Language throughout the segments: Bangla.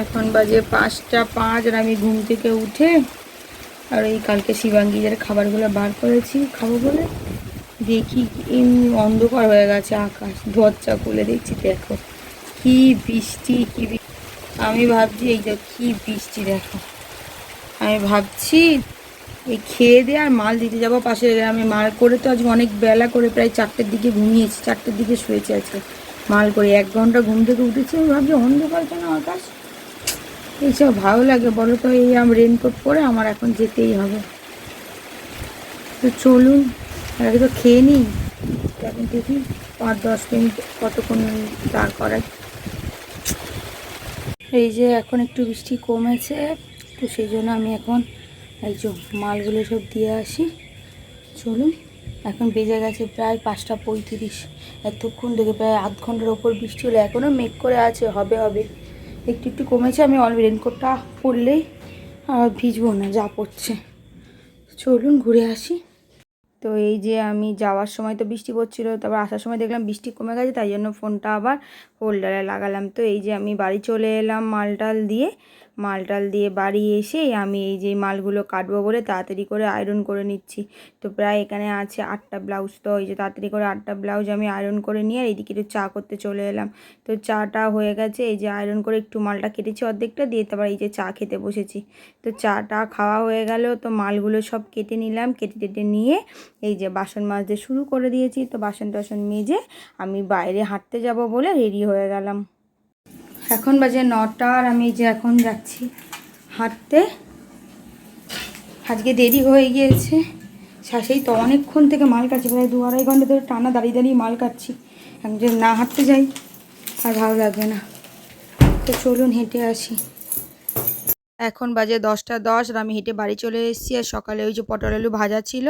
এখন বাজে পাঁচটা পাঁচ আর আমি ঘুম থেকে উঠে আর এই কালকে শিবাঙ্গীদের খাবারগুলো বার করেছি খাব বলে। দেখি এমনি অন্ধকার হয়ে গেছে আকাশ, দরজা খুলে দেখছি দেখো কি বৃষ্টি, কি আমি ভাবছি এই যে কি বৃষ্টি দেখো। আমি ভাবছি এই খেয়ে দিয়ে আর মাল দিতে যাব পাশে আমি মাল করে তো আজকে অনেক বেলা করে প্রায় চারটের দিকে ঘুমিয়েছি, চারটের দিকে শুয়েছি আজকে। মাল করে এক ঘণ্টা ঘুম থেকে উঠেছি। আমি ভাবছি অন্ধকার কেন আকাশ? এইসব ভালো লাগে বলো তো, এই আমি রেনকোট পরে আমার এখন যেতেই হবে। তো চলুন, আগে তো খেয়ে নিই। এখন দেখি পাঁচ দশ মিনিট কতক্ষণ দাঁড় করাই। এই যে এখন একটু বৃষ্টি কমেছে, তো সেই জন্য আমি এখন এই যে মালগুলো সব দিয়ে আসি। চলুন, এখন বেজে গেছে প্রায় পাঁচটা পঁয়ত্রিশ। এতক্ষণ থেকে প্রায় আধ ঘণ্টার ওপর বৃষ্টি হলো এখনও মেঘ করে আছে, হবে হবে। একটু একটু কমেছে, আমি অল রেনকোটটা পরলেই ভিজবো না, যা পড়ছে চলুন ঘুরে আসি। তো এই যে আমি যাওয়ার সময় তো বৃষ্টি পড়ছিল, তারপর আসার সময় দেখলাম বৃষ্টি কমে গেছে, তাই জন্য ফোনটা আবার হোল্ডারে লাগালাম। তো এই যে আমি বাড়ি চলে এলাম মালটাল দিয়ে মালটাল দিয়ে বাড়ি এসে আমি এই যে মালগুলো কাটবো বলে তাড়াতাড়ি করে আয়রন করে নিচ্ছি। তো প্রায় এখানে আছে আটটা ব্লাউজ তো এই যে তাড়াতাড়ি করে আটটা ব্লাউজ আমি আয়রন করে নিয়ে আর এইদিকে একটু চা করতে চলে এলাম। তো চাটা হয়ে গেছে, এই যে আয়রন করে একটু মালটা কেটেছি অর্ধেকটা, দিয়ে তারপর এই যে চা খেতে বসেছি। তো চাটা খাওয়া হয়ে গেল, তো মালগুলো সব কেটে নিলাম, কেটে টেটে নিয়ে এই যে বাসন মাজতে শুরু করে দিয়েছি। তো বাসন টাসন মেজে আমি বাইরে হাঁটতে যাব বলে রেডি হয়ে গেলাম। এখন বাজে নটা আর আমি যে এখন যাচ্ছি হাঁটতে। আজকে দেরি হয়ে গিয়েছে। শাসেই তো অনেকক্ষণ থেকে মাল কাটছি, প্রায় দু আড়াই ঘণ্টা ধরে টানা দাঁড়িয়ে দাঁড়িয়ে মাল কাটছি। এখন যদি না, হাঁটতে যাই। আর ভালো লাগবে না। তো চলুন হেঁটে আসি। এখন বাজে দশটা দশ আর আমি হেঁটে বাড়ি চলে এসেছি আর সকালে ওই যে পটল আলু ভাজা ছিল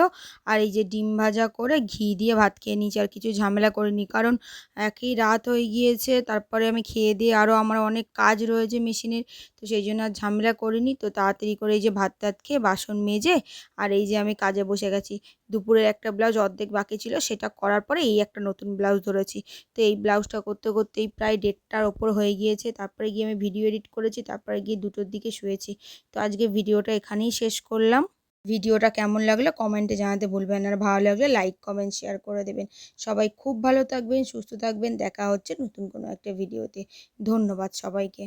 আর এই যে ডিম ভাজা করে ঘি দিয়ে ভাত খেয়ে নিয়েছি আর কিছু ঝামেলা করিনি কারণ একই রাত হয়ে গিয়েছে, তারপরে আমি খেয়ে দিয়ে আরও আমার অনেক কাজ রয়েছে মেশিনের, তো সেই জন্য আর ঝামেলা করিনি। তো তাড়াতাড়ি করে এই যে ভাত টাত খেয়ে বাসন মেজে আর এই যে আমি কাজে বসে গেছি। দুপুরের একটা ব্লাউজ অর্ধেক বাকি ছিল, সেটা করার পরে এই একটা নতুন ব্লাউজ ধরেছি। তো এই ব্লাউজটা করতে করতেই প্রায় দেড়টার ওপর হয়ে গিয়েছে, তারপরে গিয়ে আমি ভিডিও এডিট করেছি, তারপরে গিয়ে দুটোর দিকে শুয়েছি। তো আজকে ভিডিওটা এখানেই শেষ করলাম। ভিডিওটা কেমন লাগল কমেন্টে জানাতে বলবেন আর ভালো লাগলে লাইক, কমেন্ট, শেয়ার করে দেবেন। সবাই খুব ভালো থাকবেন, সুস্থ থাকবেন। দেখা হচ্ছে নতুন কোনো একটা ভিডিওতে। ধন্যবাদ সবাইকে।